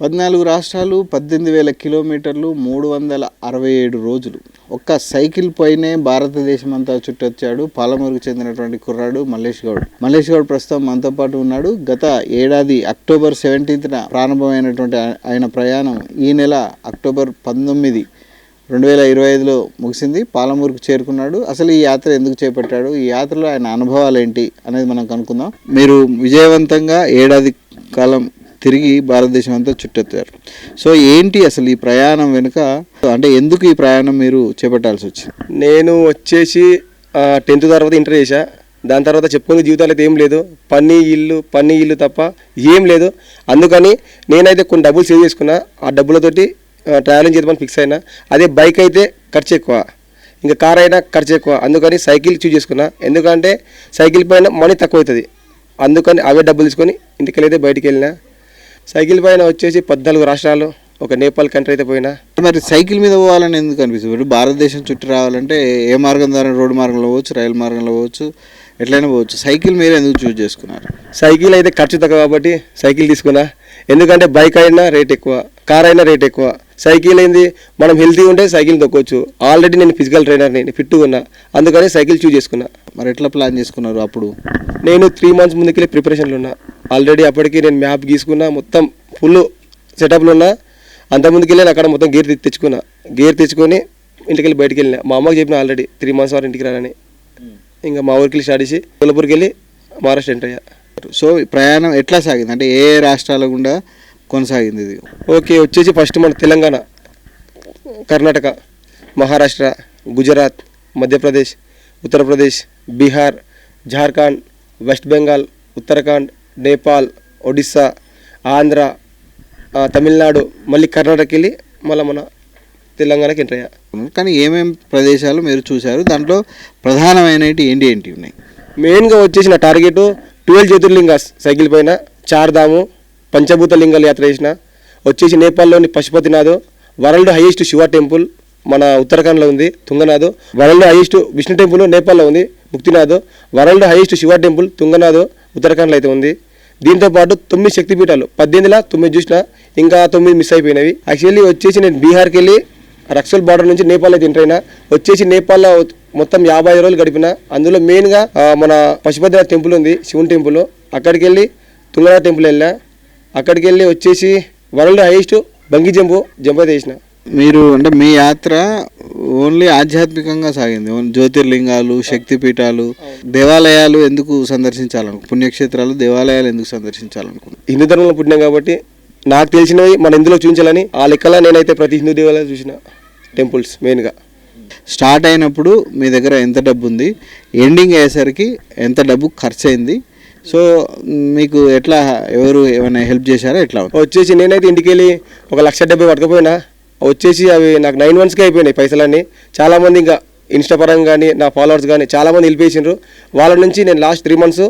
పద్నాలుగు రాష్ట్రాలు పద్దెనిమిది వేల కిలోమీటర్లు మూడు వందల అరవై ఏడు రోజులు. ఒక్క సైకిల్ పైనే భారతదేశం అంతా చుట్టొచ్చాడు పాలమూరుకు చెందినటువంటి కుర్రాడు మల్లేష్ గౌడ్. మల్లేష్ గౌడ్ ప్రస్తుతం మనతో పాటు ఉన్నాడు. గత ఏడాది అక్టోబర్ సెవెంటీన్త్న ప్రారంభమైనటువంటి ఆయన ప్రయాణం ఈ నెల అక్టోబర్ పంతొమ్మిది రెండు వేల ఇరవై ఐదులో ముగిసింది. పాలమూరుకు చేరుకున్నాడు. అసలు ఈ యాత్ర ఎందుకు చేపట్టాడు? ఈ యాత్రలో ఆయన అనుభవాలు ఏంటి అనేది మనం కనుక్కుందాం. మీరు విజయవంతంగా ఏడాది కాలం తిరిగి భారతదేశం అంతా చుట్టెత్తారు. సో ఏంటి అసలు ఈ ప్రయాణం వెనుక? అంటే ఎందుకు ఈ ప్రయాణం మీరు చేపట్టాల్సి వచ్చింది? నేను వచ్చేసి టెన్త్ తర్వాత ఇంటర్ చేశా. దాని తర్వాత చెప్పుకునే జీవితాలు అయితే ఏం లేదు. పని ఇల్లు పని ఇల్లు తప్ప ఏం లేదు. అందుకని నేనైతే కొన్ని డబ్బులు సేవ్ చేసుకున్నా. ఆ డబ్బులతోటి ట్రావెలింగ్ చేద్దామని ఫిక్స్ అయినా. అదే బైక్ అయితే ఖర్చు ఎక్కువ. ఇంకా కార్ అయినా ఖర్చు ఎక్కువ. అందుకని సైకిల్ చూజ్ చేసుకున్నా. ఎందుకంటే సైకిల్ పైన మనీ తక్కువ అవుతుంది అందుకని అవే డబ్బులు తీసుకొని ఇంటికి వెళ్ళైతే బయటికి వెళ్ళినా. సైకిల్ పైన వచ్చేసి పద్నాలుగు రాష్ట్రాలు ఒక నేపాల్ కంట్రీ అయితే పోయినా. మరి సైకిల్ మీద పోవాలని ఎందుకు అనిపిస్తుంది? ఇప్పుడు భారతదేశం చుట్టూ రావాలంటే ఏ మార్గం ద్వారా రోడ్డు మార్గంలో పోవచ్చు రైలు మార్గంలో పోవచ్చు ఎట్లయినా పోవచ్చు. సైకిల్ మీరు ఎందుకు చూస్ చేసుకున్నారు? సైకిల్ అయితే ఖర్చు తక్కువ కాబట్టి సైకిల్ తీసుకున్నా ఎందుకంటే బైక్ అయినా రేట్ ఎక్కువ కార్ అయినా రేట్ ఎక్కువ. సైకిల్ అయింది మనం హెల్తీ ఉంటే సైకిల్ తొక్కొచ్చు. ఆల్రెడీ నేను ఫిజికల్ ట్రైనర్ని నేను ఫిట్గా ఉన్నా. అందుకని సైకిల్ చూస్ చేసుకున్నా. మరి ఎట్లా ప్లాన్ చేసుకున్నారు అప్పుడు? నేను త్రీ మంత్స్ ముందుకెళ్ళి ప్రిపరేషన్లో ఉన్నా. ఆల్రెడీ అప్పటికి నేను మ్యాప్ గీసుకున్నా. మొత్తం ఫుల్ సెటప్లో ఉన్నా. అంత ముందుకెళ్ళి అక్కడ మొత్తం గేర్ తెచ్చుకున్నా. గేర్ తెచ్చుకొని ఇంటికి వెళ్ళి బయటికి వెళ్ళిన. మా అమ్మకి చెప్పిన ఆల్రెడీ త్రీ మంత్స్ వరకు ఇంటికి రానని. ఇంకా మా ఊరికి వెళ్ళి స్టార్ట్ చేసి కొల్లపూర్కి వెళ్ళి మహారాష్ట్ర ఎంటర్ అయ్యా. సో ప్రయాణం ఎట్లా సాగింది? అంటే ఏ రాష్ట్రాల గుండా కొనసాగింది ఇది. ఓకే వచ్చేసి ఫస్ట్ మన తెలంగాణ కర్ణాటక మహారాష్ట్ర గుజరాత్ మధ్యప్రదేశ్ ఉత్తరప్రదేశ్ బీహార్ జార్ఖండ్ వెస్ట్ బెంగాల్ ఉత్తరాఖండ్ నేపాల్ ఒడిస్సా ఆంధ్ర తమిళనాడు మళ్ళీ కర్ణాటక వెళ్ళి మళ్ళీ మన తెలంగాణకి ఎంటర్ అయ్యా. కానీ ఏమేం ప్రదేశాలు మీరు చూశారు? దాంట్లో ప్రధానమైనవి ఏంటి ఏంటి ఉన్నాయి? మెయిన్గా వచ్చేసి నా టార్గెట్ ట్వెల్వ్ జ్యోతిర్లింగాస్ సైకిల్ పైన చార్ధాము పంచభూత లింగాలు యాత్ర చేసిన వచ్చేసి నేపాల్లోని Pashupatinath world highest Shiva temple మన ఉత్తరాఖండ్లో ఉంది Tungnath world highest Vishnu temple నేపాల్లో ఉంది Muktinath world highest Shiva temple Tungnath ఉత్తరాఖండ్లో అయితే ఉంది. దీంతో పాటు తొమ్మిది శక్తిపీఠాలు పద్దెనిమిదిలా తొమ్మిది చూసిన ఇంకా తొమ్మిది మిస్ అయిపోయినవి. యాక్చువల్లీ వచ్చేసి నేను బీహార్కి వెళ్ళి రక్సల్ బార్డర్ నుంచి నేపాల్ అయితే ఎంటర్ అయినా వచ్చేసి నేపాల్లో మొత్తం యాభై ఐదు రోజులు గడిపిన అందులో మెయిన్గా మన పశుపతినాథ్ టెంపుల్ ఉంది శివుని టెంపుల్. అక్కడికి వెళ్ళి తుంగనాథ్ టెంపుల్ వెళ్ళా అక్కడికి వెళ్ళి వచ్చేసి world highest bungee jump jump చేసిన మీరు అంటే మీ యాత్ర ఓన్లీ ఆధ్యాత్మికంగా సాగింది. జ్యోతిర్లింగాలు శక్తిపీఠాలు దేవాలయాలు ఎందుకు సందర్శించాలను పుణ్యక్షేత్రాలు దేవాలయాలు ఎందుకు సందర్శించాలనుకున్నారు హిందూ ధర్మంలో పుట్టినాం కాబట్టి నాకు తెలిసినవి మన ఇందులో చూపించాలని ఆ లెక్కలా నేనైతే ప్రతి హిందూ దేవాలయం చూసిన టెంపుల్స్ మెయిన్గా. స్టార్ట్ అయినప్పుడు మీ దగ్గర ఎంత డబ్బు ఉంది ఎండింగ్ అయ్యేసరికి ఎంత డబ్బు ఖర్చు అయింది సో మీకు ఎట్లా ఎవరు ఏమైనా హెల్ప్ చేశారా? ఎట్లా వచ్చేసి నేనైతే ఇంటికి వెళ్ళి ఒక లక్ష డెబ్బై పట్టుకపోయినా వచ్చేసి అవి నాకు నైన్ మంత్స్కి అయిపోయినాయి పైసలన్నీ. చాలామంది ఇంకా ఇన్స్టా పరంగా కానీ నా ఫాలోవర్స్ కానీ చాలామంది వెళ్ళిపోయిండ్రు వాళ్ళ నుంచి నేను లాస్ట్ త్రీ మంత్స్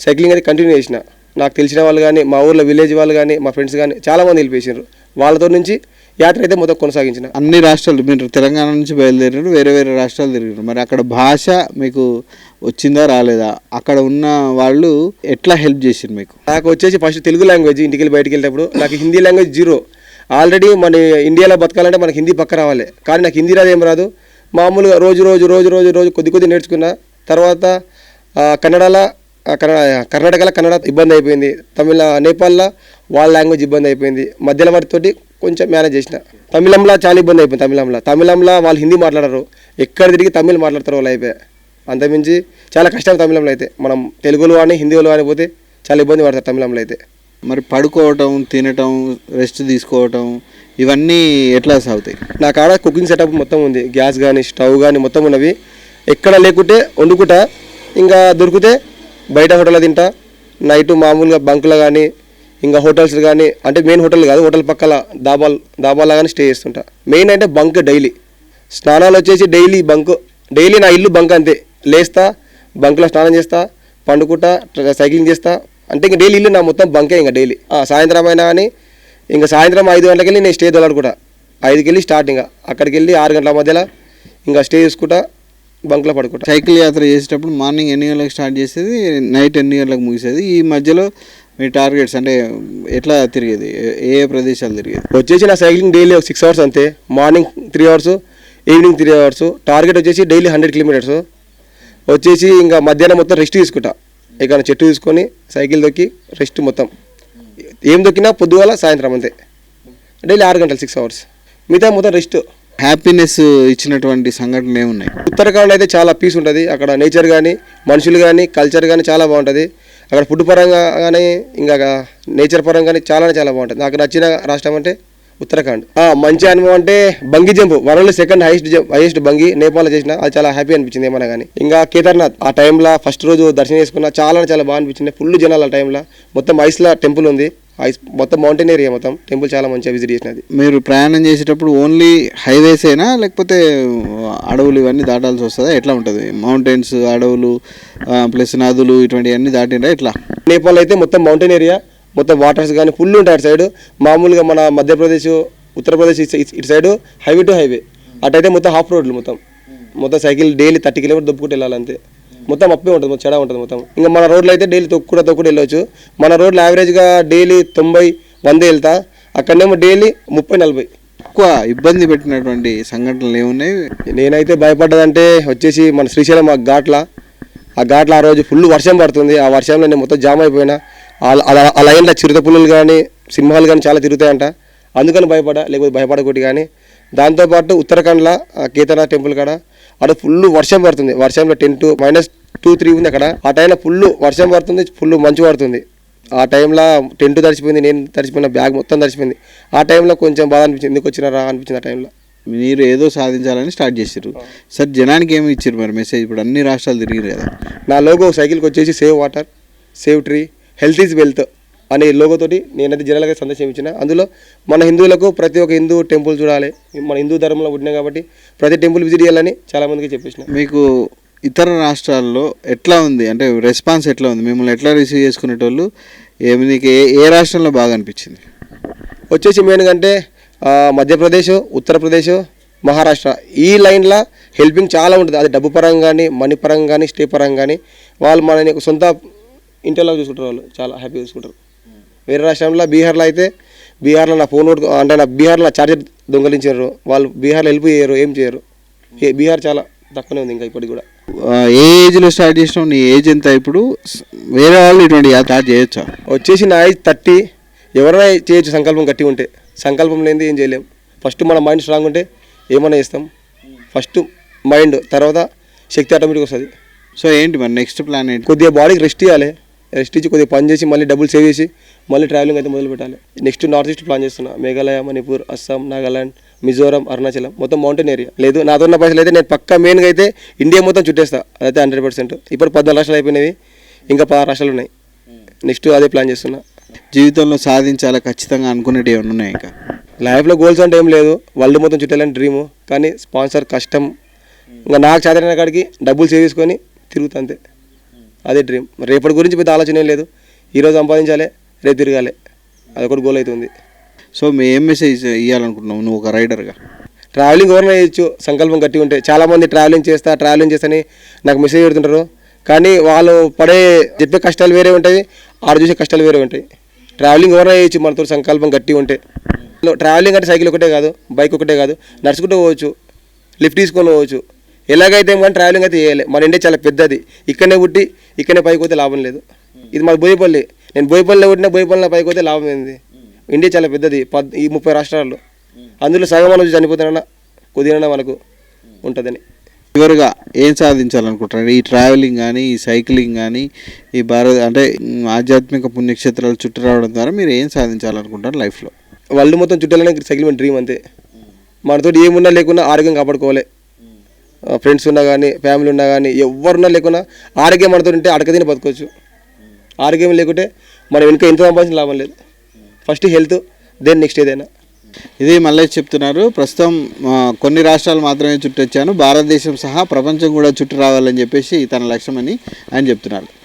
సైక్లింగ్ అనేది కంటిన్యూ చేసిన. నాకు తెలిసిన వాళ్ళు కానీ మా ఊర్లో విలేజ్ వాళ్ళు కానీ మా ఫ్రెండ్స్ కానీ చాలామంది వెళ్ళిపోయిండ్రు వాళ్ళతో నుంచి యాత్ర అయితే మొత్తం కొనసాగించిన. అన్ని రాష్ట్రాలు మీరు తెలంగాణ నుంచి బయలుదేరారు వేరే వేరే రాష్ట్రాలు తిరిగారు మరి అక్కడ భాష మీకు వచ్చిందా రాలేదా? అక్కడ ఉన్న వాళ్ళు ఎట్లా హెల్ప్ చేసిండ్రు మీకు? నాకు వచ్చేసి ఫస్ట్ తెలుగు లాంగ్వేజ్ ఇంటికి వెళ్ళి బయటికి వెళ్ళేటప్పుడు నాకు హిందీ లాంగ్వేజ్ జీరో. ఆల్రెడీ మన ఇండియాలో బతకాలంటే మనకి హిందీ పక్క రావాలి. కానీ నాకు హిందీ రాదు ఏం రాదు. మామూలుగా రోజు రోజు రోజు రోజు రోజు కొద్ది కొద్ది నేర్చుకున్నా. తర్వాత కన్నడలో కర్ణాటకలో కన్నడ ఇబ్బంది అయిపోయింది. తమిళ నేపాల్లో వాళ్ళ లాంగ్వేజ్ ఇబ్బంది అయిపోయింది. మధ్యలో వాటితోటి కొంచెం మేనేజ్ చేసిన. తమిళంలో చాలా ఇబ్బంది అయిపోయింది తమిళంలో. తమిళంలో వాళ్ళు హిందీ మాట్లాడరు. ఎక్కడ తిరిగి తమిళ్ మాట్లాడతారు వాళ్ళు అయిపోయి అంతమించి చాలా కష్టం తమిళంలో అయితే. మనం తెలుగులో కానీ హిందీలో కానీ పోతే చాలా ఇబ్బంది పడతారు తమిళంలో అయితే. మరి పడుకోవటం తినటం రెస్ట్ తీసుకోవటం ఇవన్నీ ఎట్లా సాగుతాయి? నా కాడ కుకింగ్ సెటప్ మొత్తం ఉంది. గ్యాస్ కానీ స్టవ్ కానీ మొత్తం ఉన్నవి. ఎక్కడ లేకుంటే వండుకుంటా. ఇంకా దొరికితే బయట హోటల్లో తింటా. నైట్ మామూలుగా బంకులో కానీ ఇంకా హోటల్స్ కానీ అంటే మెయిన్ హోటల్ కాదు హోటల్ పక్కల దాబాల్ దాబాలో కానీ స్టే చేస్తుంటా. మెయిన్ అంటే బంక్ డైలీ స్నానాలు వచ్చేసి డైలీ బంక్ డైలీ నా ఇల్లు బంక్ అంతే. లేస్తా బంక్లో స్నానం చేస్తా పండుకుంటా సైక్లింగ్ చేస్తా. అంటే ఇంకా డైలీ ఇల్లు నా మొత్తం బంకే ఇంకా డైలీ సాయంత్రం అయినా కానీ ఇంకా సాయంత్రం ఐదు గంటలకి వెళ్ళి నేను స్టే తోలాడుకుంటా ఐదుకి వెళ్ళి స్టార్ట్ ఇంకా అక్కడికి వెళ్ళి ఆరు గంటల మధ్యలో ఇంకా స్టే చేసుకుంటా. బంక్లో పడుకుంటా. సైకిల్ యాత్ర చేసేటప్పుడు మార్నింగ్ ఎన్ని గంటలకు స్టార్ట్ చేసేది? నైట్ ఎన్ని గంటలకు ముగిసేది? ఈ మధ్యలో మీ టార్గెట్స్ అంటే ఎట్లా తిరిగేది? ఏ- ఏ ప్రదేశాలు తిరిగేది? వచ్చేసి నా సైక్లింగ్ డైలీ ఒక సిక్స్ అవర్స్ అంతే. Morning three hours evening three hours target వచ్చేసి డైలీ హండ్రెడ్ కిలోమీటర్స్ వచ్చేసి ఇంకా మధ్యాహ్నం మొత్తం రెస్ట్ తీసుకుంటా. ఇక్కడ చెట్టు తీసుకొని సైకిల్ దొక్కి రెస్ట్ మొత్తం. ఏం దొక్కినా పొద్దుగాల సాయంత్రం అంతే. డైలీ ఆరు గంటలు సిక్స్ అవర్స్ మిగతా మొత్తం రెస్ట్ హ్యాపీనెస్ ఇచ్చినటువంటి సంఘటనలు ఏమున్నాయి? ఉత్తరాఖండ్ అయితే చాలా పీస్ ఉంటుంది. అక్కడ నేచర్ కానీ మనుషులు కానీ కల్చర్ కానీ చాలా బాగుంటుంది. అక్కడ ఫుడ్ పరంగా కానీ ఇంకా నేచర్ పరంగా కానీ చాలా చాలా బాగుంటుంది. నాకు నచ్చిన రాష్ట్రం అంటే ఉత్తరాఖండ్. మంచి అనుభవం అంటే bungee jump. World second highest jump highest bungee నేపాల్లో చేసిన అది చాలా హ్యాపీ అనిపించింది ఏమన్నా కానీ ఇంకా కేదార్నాథ్ ఆ టైంలో ఫస్ట్ రోజు దర్శనం చేసుకున్న చాలా చాలా బాగా అనిపించింది. ఫుల్ జనాలు ఆ టైంలో మొత్తం ఐస్లా టెంపుల్ ఉంది. ఐస్ మొత్తం మౌంటైన్ ఏరియా మొత్తం. టెంపుల్ చాలా మంచిగా విజిట్ చేసినది. మీరు ప్రయాణం చేసేటప్పుడు ఓన్లీ హైవేస్ అయినా లేకపోతే అడవులు ఇవన్నీ దాటాల్సి వస్తుందా? ఎట్లా ఉంటుంది? మౌంటైన్స్ అడవులు ప్లస్ నదులు ఇటువంటివన్నీ దాటిండా ఎట్లా? నేపాల్ అయితే మొత్తం మౌంటైన్ ఏరియా. మొత్తం వాటర్స్ కానీ ఫుల్ ఉంటాయి అటు సైడ్. మామూలుగా మన మధ్యప్రదేశ్ ఉత్తరప్రదేశ్ ఇటు సైడ్ హైవే టు హైవే. అటైతే మొత్తం హాఫ్ రోడ్లు మొత్తం. మొత్తం సైకిల్ డైలీ థర్టీ కిలోమీటర్ దొప్పుకుంటూ వెళ్ళాలంతే. మొత్తం అప్పే ఉంటుంది చెడ ఉంటుంది మొత్తం. ఇంకా మన రోడ్లో అయితే డైలీ తొక్కుడు తొక్కుడు వెళ్ళొచ్చు మన రోడ్లు యావరేజ్గా డైలీ తొంభై వంద వెళ్తా. అక్కడనేమో డైలీ ముప్పై నలభై. ఎక్కువ ఇబ్బంది పెట్టినటువంటి సంఘటనలు ఏమున్నాయి? నేనైతే భయపడ్డదంటే వచ్చేసి మన శ్రీశైలం ఆ ఘాట్ల. ఆ ఘాట్ల ఆ రోజు ఫుల్ వర్షం పడుతుంది. ఆ వర్షంలో నేను మొత్తం జామ్ అయిపోయినా. ఆ- లైన్లో చిరుత పులులు కానీ సింహాలు కానీ చాలా తిరుగుతాయంట. అందుకని భయపడా లేకపోతే భయపడకూడదు కానీ దాంతోపాటు ఉత్తరాఖండ్లో కేదార్నాథ్ టెంపుల్ కాడ అక్కడ ఫుల్ వర్షం పడుతుంది. వర్షంలో ten to minus two three ఉంది అక్కడ. ఆ టైంలో ఫుల్ వర్షం పడుతుంది ఫుల్ మంచు పడుతుంది. ఆ టైంలో టెంట్ తడిచిపోయింది నేను తడిచిపోయిన బ్యాగ్ మొత్తం తడిచిపోయింది ఆ టైంలో కొంచెం బాధ అనిపించింది. ఎందుకు వచ్చినారా అనిపించింది ఆ టైంలో? మీరు ఏదో సాధించాలని స్టార్ట్ చేసారు సార్ జనానికి ఏమి ఇచ్చారు మరి మెసేజ్ ఇప్పుడు అన్ని రాష్ట్రాలు తిరిగిరు కదా. నా లోగో సైకిల్కి వచ్చేసి save water save tree health is wealth అనే లోగోతోటి నేనైతే జనాలుగా సందేశం ఇచ్చిన. అందులో మన హిందువులకు ప్రతి ఒక్క హిందూ టెంపుల్ చూడాలి. మన హిందూ ధర్మంలో పుట్టినాం కాబట్టి ప్రతి టెంపుల్ విజిట్ చేయాలని చాలా మందికి చెప్పేసిన. మీకు ఇతర రాష్ట్రాల్లో ఎట్లా ఉంది? అంటే రెస్పాన్స్ ఎట్లా ఉంది? మిమ్మల్ని ఎట్లా రిసీవ్ చేసుకునేటోళ్ళు? ఏమి నీకు ఏ ఏ రాష్ట్రంలో బాగా అనిపించింది? వచ్చేసి మెయిన్గా అంటే ఆ, మధ్యప్రదేశ్ ఉత్తరప్రదేశ్ మహారాష్ట్ర. ఈ లైన్లో హెల్పింగ్ చాలా ఉంటుంది. అది డబ్బు పరంగా కానీ మనీ పరంగా కానీ స్టే పరంగా కానీ వాళ్ళు మనని ఒక సొంత ఇంటిలో చూసుకుంటారు వాళ్ళు. చాలా హ్యాపీగా చూసుకుంటారు. వేరే రాష్ట్రంలో బీహార్లో అయితే బీహార్లో నా ఫోన్ అంటే నా బీహార్లో చార్జర్ దొంగలించారు. వాళ్ళు బీహార్లో చేయరు ఏం చేయరు. బీహార్ చాలా తక్కువనే ఉంది ఇంకా ఇప్పటికి కూడా. ఏ ఏజ్లో స్టార్ట్ చేసినావు? నీ ఏజ్ ఎంత ఇప్పుడు? వేరే వాళ్ళు ఇటువంటి స్టార్ట్ చేయొచ్చా? వచ్చేసి నా ఏజ్ థర్టీ. ఎవరైనా చేయొచ్చు సంకల్పం గట్టిగా ఉంటే. సంకల్పం లేనిది ఏం చేయలేం. ఫస్ట్ మన మైండ్ స్ట్రాంగ్ ఉంటే ఏమైనా చేస్తాం. ఫస్ట్ మైండ్ తర్వాత శక్తి ఆటోమేటిక్ వస్తుంది. సో ఏంటి మరి నెక్స్ట్ ప్లాన్ ఏంటి? కొద్దిగా బాడీకి రెస్ట్ ఇవ్వాలి. రెస్ట్ ఇచ్చి కొద్దిగా పని చేసి మళ్ళీ డబ్బులు సేవ్ చేసి మళ్ళీ ట్రావెలింగ్ అయితే మొదలు పెట్టాలి. నెక్స్ట్ నార్త్ ఈస్ట్ ప్లాన్ చేస్తున్నా. మేఘాలయ మణిపూర్ అస్సాం నాగాలాండ్ మిజోరం అరుణాచలం మొత్తం మౌంటైన్ ఏరియా లేదు నాతో ఉన్న పైసలు అయితే నేను పక్కా మెయిన్గా అయితే ఇండియా మొత్తం చుట్టేస్తా. అదైతే హండ్రెడ్ పర్సెంట్ ఇప్పుడు పద్నాలుగు రాష్ట్రాలు అయిపోయినవి. ఇంకా పదహారు రాష్ట్రాలు ఉన్నాయి. నెక్స్ట్ అదే ప్లాన్ చేస్తున్నా. జీవితంలో సాధించాలా ఖచ్చితంగా అనుకునేవి ఏమైనా ఉన్నాయి ఇంకా? లైఫ్లో గోల్స్ అంటే ఏం లేదు. వరల్డ్ మొత్తం చుట్టాలని డ్రీము కానీ స్పాన్సర్ కష్టం. ఇంకా నాకు చదివిన కాడికి డబ్బులు సేవ్ చేసుకొని తిరుగుతా అంతే. అదే డ్రీమ్ రేపటి గురించి పెద్ద ఆలోచన ఏం లేదు. ఈరోజు సంపాదించాలి రేపు తిరగాలి. అదొకటి గోల్ అవుతుంది. సో మీ ఏం మెసేజ్ ఇవ్వాలనుకుంటున్నావు నువ్వు ఒక రైడర్గా ట్రావెలింగ్ ఎవరైనా చేయొచ్చు సంకల్పం గట్టి ఉంటే. చాలామంది ట్రావెలింగ్ చేస్తా ట్రావెలింగ్ చేస్తని నాకు మెసేజ్ పెడుతుంటారు. కానీ వాళ్ళు పడే చెప్పే కష్టాలు వేరే ఉంటాయి ఆడ చూసే కష్టాలు వేరే ఉంటాయి. ట్రావెలింగ్ ఎవరైనా చేయొచ్చు మనతో సంకల్పం గట్టి ఉంటే. ట్రావెలింగ్ అంటే సైకిల్ ఒకటే కాదు బైక్ ఒకటే కాదు. నడుచుకుంటూ పోవచ్చు లిఫ్ట్ తీసుకొని పోవచ్చు. ఎలాగైతే ఏం కానీ ట్రావెలింగ్ అయితే చేయాలి. మన ఇండియా చాలా పెద్దది. ఇక్కడనే పుట్టి ఇక్కడనే పైకి పోతే లాభం లేదు. ఇది మాది బోయపల్లి. నేను బోయపల్లిలో పుట్టిన బోయపల్లిలో పైకి పోతే లాభం ఏంది? ఇండియా చాలా పెద్దది. పద్ ఈ ముప్పై రాష్ట్రాల్లో. అందులో సగం మనం చనిపోతానన్నా కొద్దిగా మనకు ఉంటుందని. చివరిగా ఏం సాధించాలనుకుంటున్నారు? ఈ ట్రావెలింగ్ కానీ ఈ సైక్లింగ్ కానీ ఈ భారత అంటే ఆధ్యాత్మిక పుణ్యక్షేత్రాలు చుట్టూ రావడం ద్వారా మీరు ఏం సాధించాలనుకుంటారు లైఫ్లో? వరల్డ్ మొత్తం చుట్టాలనే సైకిల్ మన డ్రీమ్ అంతే. మనతో ఏమున్నా లేకున్నా ఆరోగ్యం కాపాడుకోవాలి. ఫ్రెండ్స్ ఉన్నా కానీ ఫ్యామిలీ ఉన్నా కానీ ఎవరున్నా లేకున్నా ఆరోగ్యం మనతో ఉంటే అడకదిని బతకొచ్చు. ఆరోగ్యం లేకుంటే మనం వెనుక ఎంత సంపాదించిన లాభం లేదు. ఫస్ట్ హెల్త్ దెన్ నెక్స్ట్ ఏదైనా. ఇది మళ్ళీ చెప్తున్నారు. ప్రస్తుతం కొన్ని రాష్ట్రాలు మాత్రమే చుట్టొచ్చాను. భారతదేశం సహా ప్రపంచం కూడా చుట్టూ రావాలని చెప్పేసి తన లక్ష్యమని ఆయన చెప్తున్నారు.